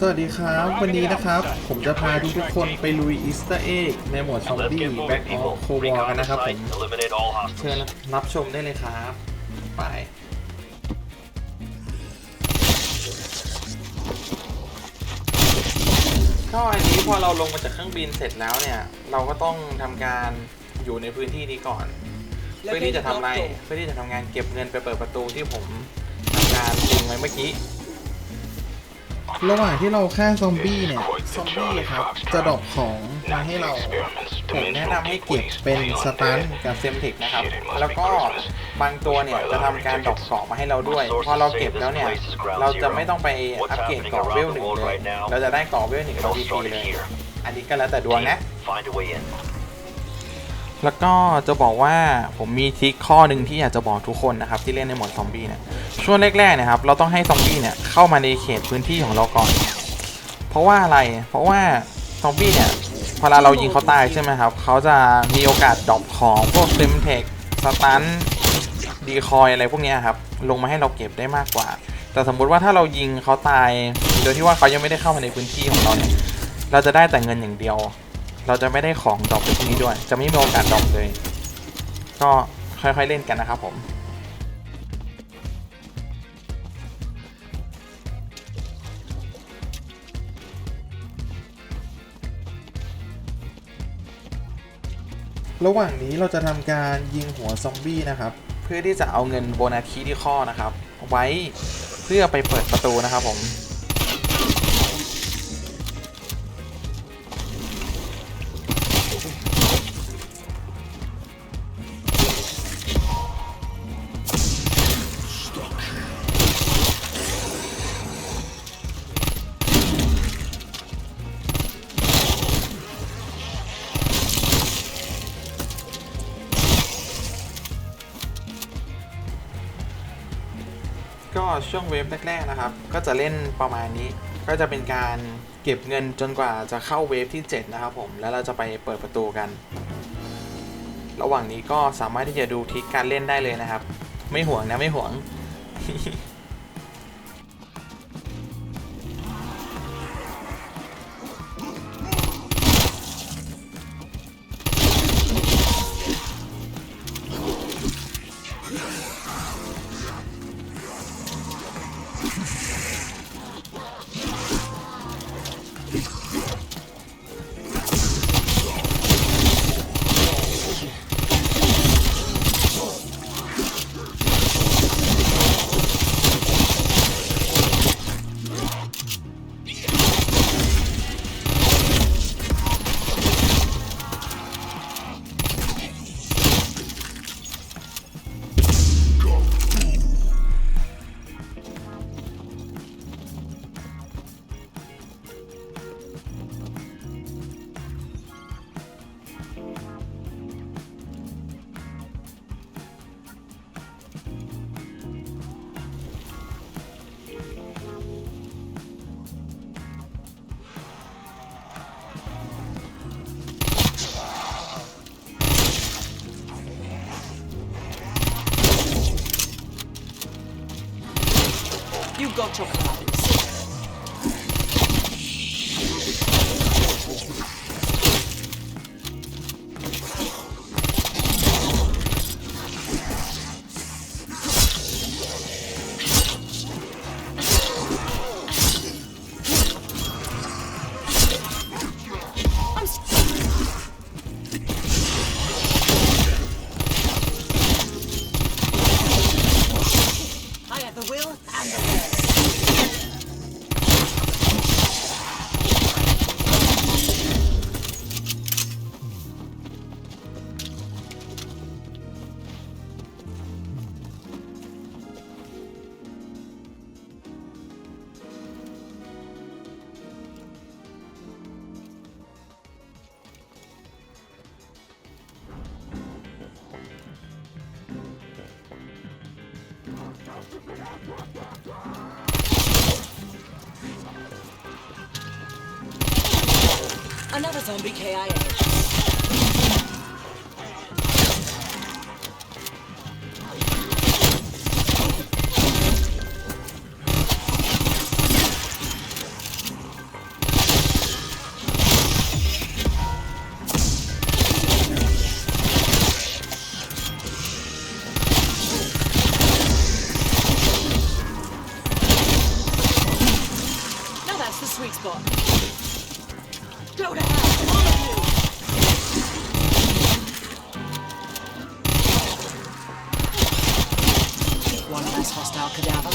สวัสดีครับ วันนี้นะครับ ผมจะพาทุกๆคนไปลุยอีสเตอร์เอ็กในโหมดซอมบี้แบ็กออฟโควอร์กันนะครับผมเชิญรับชมได้เลยครับ ไปก็อันนี้พอเราลงมาจากเครื่องบินเสร็จแล้วเนี่ย เราก็ต้องทำการอยู่ในพื้นที่นี้ก่อน เพื่อที่จะทำอะไรเพื่อที่จะทำงานเก็บเงินไปเปิดประตูที่ผมทำการยิงไว้เมื่อกี้ ระหว่างที่เราฆ่าซอมบี้เนี่ย ซอมบี้ครับ จะดรอปของมาให้เรา ผมแนะนำให้เก็บเป็นสตันกับเซมเทคนะครับ แล้วก็บางตัวเนี่ยจะทำการดรอปเกาะมาให้เราด้วย พอเราเก็บแล้วเนี่ย เราจะไม่ต้องไปอัปเกรดเกาะเวลหนึ่งเลย เราจะได้เกาะเวลหนึ่งมาดีเลย อันนี้ก็แล้วแต่ดวงนะ แล้วก็จะบอกว่าผมมีทริคข้อหนึ่งที่อยากจะบอกทุกคนนะครับ ที่เล่นในหมดซอมบี้เนี่ย ช่วงแรกๆเนะครับ เราต้องให้ซอมบี้เนี่ยเข้ามาในเขตพื้นที่ของเราก่อน เพราะว่าอะไร เพราะว่าซอมบี้เนี่ยพอเรายิงเขาตายใช่ไหมครับ เขาจะมีโอกาสดรอปของพวกเซมเทคสตันดีคอยอะไรพวกนี้ครับ ลงมาให้เราเก็บได้มากกว่า แต่สมมุติว่าถ้าเรายิงเขาตาย โดยที่ว่าเขายังไม่ได้เข้ามาในพื้นที่ของเราเนี่ย เราจะได้แต่เงินอย่างเดียว เราจะไม่ได้ของดรอปในที่นี้ด้วย จะไม่มีโอกาสดรอปเลย ก็ค่อยๆเล่นกันนะครับผม ระหว่างนี้เราจะทำการยิงหัวซอมบี้นะครับ เพื่อที่จะเอาเงินโบนัสคีที่ข้อนะครับ ไว้เพื่อไปเปิดประตูนะครับผม ช่วงเวฟแรกๆนะครับ ก็จะเล่นประมาณนี้ ก็จะเป็นการเก็บเงินจนกว่าจะเข้าเวฟที่ 7 นะครับผม แล้วเราจะไปเปิดประตูกัน ระหว่างนี้ก็สามารถที่จะดูทิศการเล่นได้เลยนะครับ ไม่ห่วงนะไม่ห่วง You got Another zombie KIA. That's the sweet spot. Go to hell, all of you! One less hostile cadaver.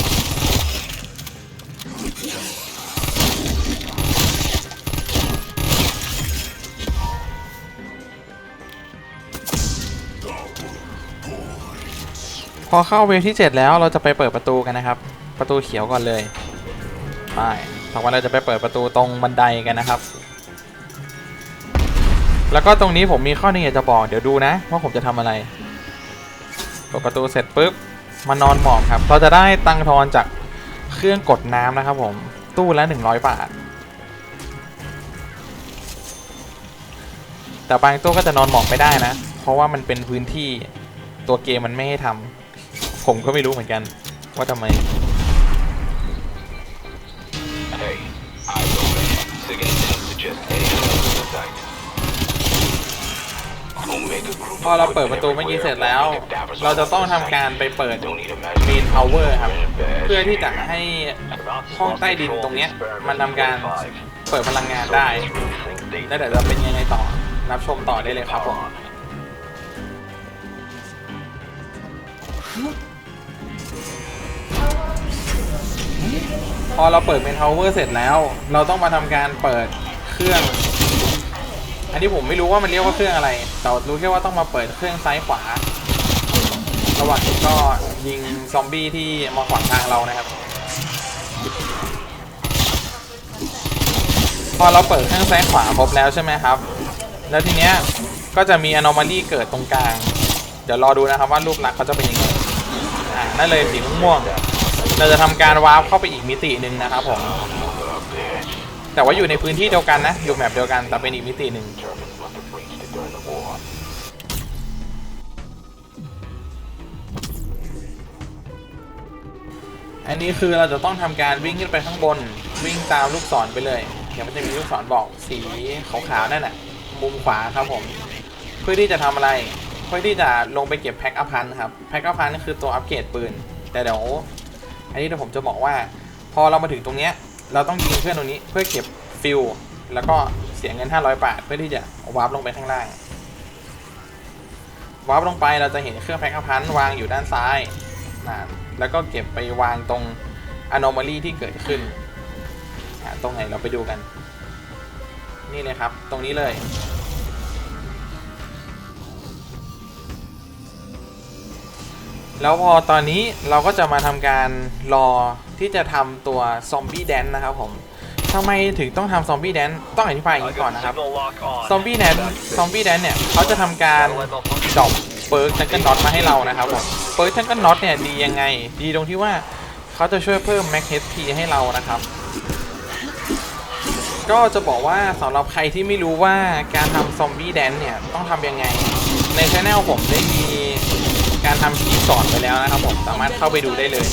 พอเข้าเวฟที่ 7 แล้วเราจะไปเปิดประตูกันนะครับ ประตูเขียวก่อนเลย ไปต่อไปเราจะไปเปิดประตูตรงบันไดกันนะครับ แล้วก็ตรงนี้ผมมีข้อหนึงอยากจะบอกเดี๋ยวดูนะ ว่าผมจะทำอะไรเปิดประตูเสร็จปุ๊บมานอนหมอบครับ เราจะได้ตังค์ทอนจากเครื่องกดน้ำนะครับผมตู้ละ100 บาท แต่บางตู้ก็จะนอนหมอบไม่ได้นะ เพราะว่ามันเป็นพื้นที่ตัวเกมมันไม่ให้ทำผมก็ไม่รู้เหมือนกัน ว่าทำไม Hey, I roll it. Second thing to just A พอเราเปิดประตูเมื่อกี้เสร็จแล้ว เราจะต้องทำการไปเปิด Don't need a เมนพาวเวอร์ครับ เพื่อที่จะให้ห้องใต้ดินตรงเนี้ยมันทำการเปิดพลังงานได้ แล้วเดี๋ยวจะเป็นยังไงต่อ รับชมต่อได้เลยครับผมพอเราเปิดเมนพาวเวอร์เสร็จแล้ว เราต้องมาทำการเปิดเครื่อง อันนี้ผมไม่รู้ว่ามันเรียกว่าเครื่องอะไร แต่รู้แค่ว่าต้องมาเปิดเครื่องซ้ายขวา ระหว่างนี้ก็ยิงซอมบี้ที่มาขวางทางเรานะครับ พอเราเปิดเครื่องซ้ายขวาครบแล้วใช่ไหมครับ แล้วทีเนี้ยก็จะมี anomaly เกิดตรงกลาง เดี๋ยวรอดูนะครับว่ารูปลักษณ์เขาจะเป็นยังไงอ่านั่นเลยสีม่วงเราจะทำการวาร์ปเข้าไปอีกมิติหนึ่งนะครับผม แต่ว่าอยู่ในพื้นที่เดียวกันนะ อยู่แมปเดียวกันแต่เป็นอีกมิติหนึ่งอันนี้คือเราจะต้องทำการวิ่งขึ้นไปข้างบน วิ่งตามลูกศรไปเลย เดี๋ยวมันจะมีลูกศรบอกสีขาวๆนั่นแหละมุมขวาครับผม เพื่อที่จะทำอะไร เพื่อที่จะลงไปเก็บแพ็คอัพพันครับ แพ็คอัพพันคือตัวอัปเกรดปืน แต่เดี๋ยว อันนี้เดี๋ยวผมจะบอกว่า พอเรามาถึงตรงเนี้ย เราต้องยิงเพื่อนตรงนี้เพื่อเก็บฟิลแล้วก็เสียเงิน 500 บาท เพื่อที่จะวาร์ปลงไปข้างล่าง วาร์ปลงไปเราจะเห็นเครื่องแพ็คอัพพันวางอยู่ด้านซ้ายนะแล้วก็เก็บไปวางตรง anomaly ที่เกิดขึ้น ตรงไหนเราไปดูกัน นี่เลยครับ ตรงนี้เลย แล้วพอตอนนี้เราก็จะมาทำการรอ ที่จะทำตัวซอมบี้แดนนะครับผมทำไมถึงต้องทำซอมบี้แดนต้องอธิบายอย่างนี้ก่อนนะครับซอมบี้แดนซอมบี้แดนเนี่ยเขาจะทำการดรอปเปิร์กทังกิลน็อตมาให้เรานะครับผมเปิร์กทังกิลน็อตเนี่ยดียังไง ดีตรงที่ว่าเขาจะช่วยเพิ่มแม็กเฮดพีให้เรานะครับ ก็จะบอกว่าสำหรับใครที่ไม่รู้ว่าการทำซอมบี้แดนเนี่ยต้องทำยังไง ในช anel ผมได้มีการทำคลิปสอนไปแล้วนะครับผมสามารถเข้าไปดูได้เลย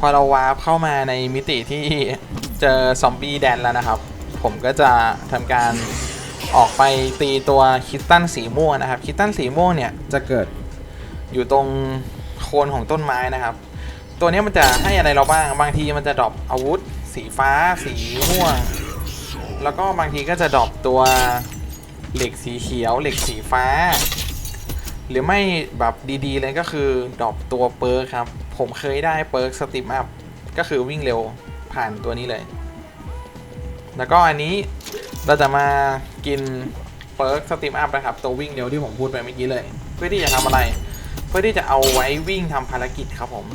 พอเราวาร์ปเข้ามาในมิติที่เจอซอมบี้แดนแล้วนะครับ ผมก็จะทำการออกไปตีตัวคิตตันสีม่วงนะครับ คิตตันสีม่วงเนี่ยจะเกิดอยู่ตรงโคนของต้นไม้นะครับ ตัวนี้มันจะให้อะไรเราบ้าง บางทีมันจะดรอปอาวุธ สีฟ้า สีม่วง แล้วก็บางทีก็จะดรอปตัวเหล็กสีเขียว เหล็กสีฟ้า หรือไม่แบบดีๆเลยก็คือดรอปตัวเปิร์ครับ ผมเคยได้เปิร์กสติมอัพก็คือวิ่งเร็วผ่านตัวนี้เลย แล้วก็อันนี้เราจะมากินเปิร์กสติมอัพนะครับ ตัววิ่งเร็วที่ผมพูดไปเมื่อกี้เลย เพื่อที่จะทำอะไร เพื่อที่จะเอาไว้วิ่งทำภารกิจครับผม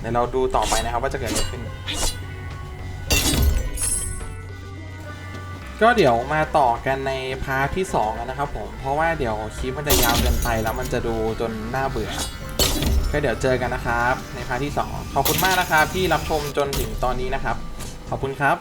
เดี๋ยวเราดูต่อไปนะครับว่าจะเกิดอะไรขึ้น ก็เดี๋ยวมาต่อกันในพาร์ทที่2นะครับผม เพราะว่าเดี๋ยวคลิปมันจะยาวเกินไปแล้วมันจะดูจนน่าเบื่อ ก็เดี๋ยวเจอกันนะครับ ในพาร์ทที่ 2 ขอบคุณมากนะครับที่รับชมจนถึงตอนนี้นะครับ ขอบคุณครับ